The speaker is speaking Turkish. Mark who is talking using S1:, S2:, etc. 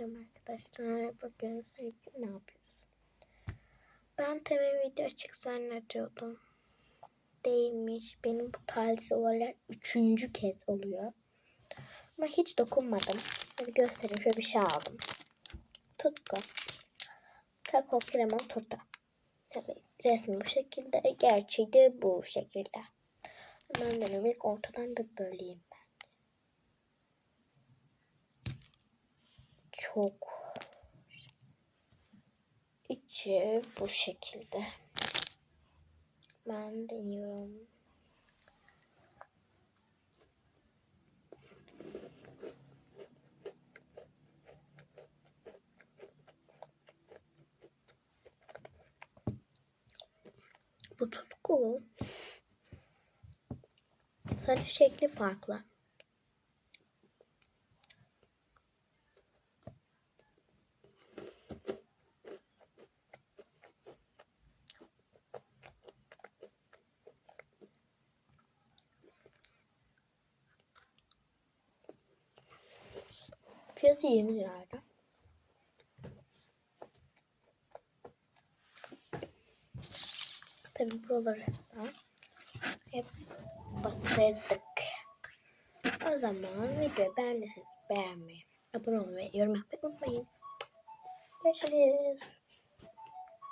S1: Merhaba arkadaşlar. Bugün sevgili ne yapıyoruz? Ben TV video açık zannediyordum. Değilmiş. Benim bu talihsiz olaylar üçüncü kez oluyor. Ama hiç dokunmadım. Hadi göstereyim. Şöyle bir şey aldım. Tutku. Kakao kremalı turta. Tabii resmi bu şekilde. Gerçeği de bu şekilde. Ben de ilk ortadan bir böleyim Çok içi bu şekilde. Ben deniyorum. Bu tutku. Sadece şekli farklı. Fiyatı 20 liraydı. Tabii buraları hep batırdık. O zaman videoyu beğendiyseniz beğenmeyi, abone olmayı, yorum yapmayı unutmayın. Görüşürüz.